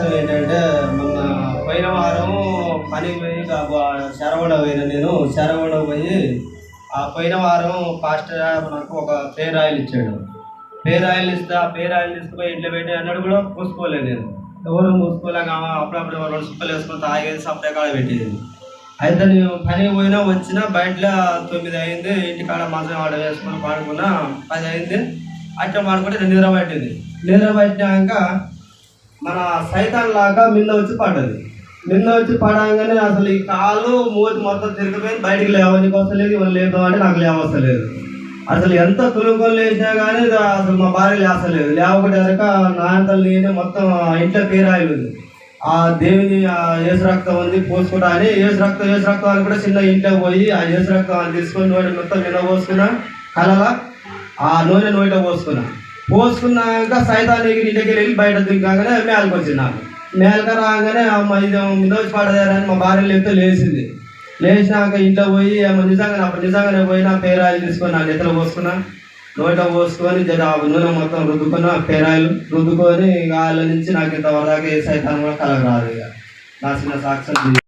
సాక్ష్యం ఏంటంటే మొన్న పోయిన వారం పని పోయి శరవణ పోయిన నేను. శరవణ పోయి ఆ పోయిన వారం పాస్టర్ నాకు ఒక పేర్ ఆయిల్ ఇచ్చాడు. పేర్ ఆయిల్ ఇస్తే ఆ పేర్ ఆయిల్ తీసుకుపోయి ఇంట్లో పెట్టి అన్నాడు కూడా పూసుకోలేదు నేను. ఎవరు పూసుకోలేక అప్పుడప్పుడు రెండు సుప్పలు వేసుకుని తాగేసి సప్లై కాడ పెట్టేది. అయితే నేను పనికి పోయినా వచ్చినా బయటలో తొమ్మిది అయింది. ఇంటికాడ మంచం ఆర్డర్ వేసుకొని పాడుకున్నా పది అయింది. అట్లా పాడుకుంటే నిద్ర పట్టింది. నిద్ర పట్టినాక మన సైతాన్ లాగా మిన్న వచ్చి పడ్డది. మిన్న వచ్చి పడగానే అసలు ఈ కాలు మూతి మొత్తం తిరిగిపోయింది బయటికి లేవనికి వస్తలేదు ఇవన్నీ లేదు అంటే నాకు లేవస్తలేదు అసలు ఎంత తులుకొని లేచినా కానీ అసలు మా భార్య లేస్తలేదు లేవకటేరక నాయనతలు నేనే మొత్తం ఆ ఇంట్లో పేరాయిలు ఆ దేవుని ఆ ఏసు రక్తం ఉంది పోసుకుంటా అని ఏసు రక్తం ఏసు రక్తం అని కూడా చిన్న ఇంట్లో పోయి ఆ ఏసు రక్తం అని తీసుకొని నూనె మొత్తం నిన్న పోసుకున్నా కలలా? ఆ నూనె నోట పోసుకున్నా. పోసుకున్నాక సైతానికి ఇంటికి వెళ్ళి బయట దిగానే మేలకు వచ్చింది నాకు మేలక రాగానే అమ్మ ఇది పడదారని మా భార్య లేపితే లేచింది. లేచినాక ఇంట్లో పోయి అమ్మ నిజంగా అప్పుడు నిజంగానే పోయి నా పేరాయిలు తీసుకొని నా నిద్ర పోసుకున్నా. నోట పోసుకొని జర ఆ నూనె మొత్తం రుద్దుకున్నా పేరాయిలు రుద్దుకొని ఇక వాళ్ళ నుంచి నాకు ఇంత వరదాకా ఏ సైతాన్ కూడా కలగరాదు ఇక. నా చిన్న సాక్ష్యం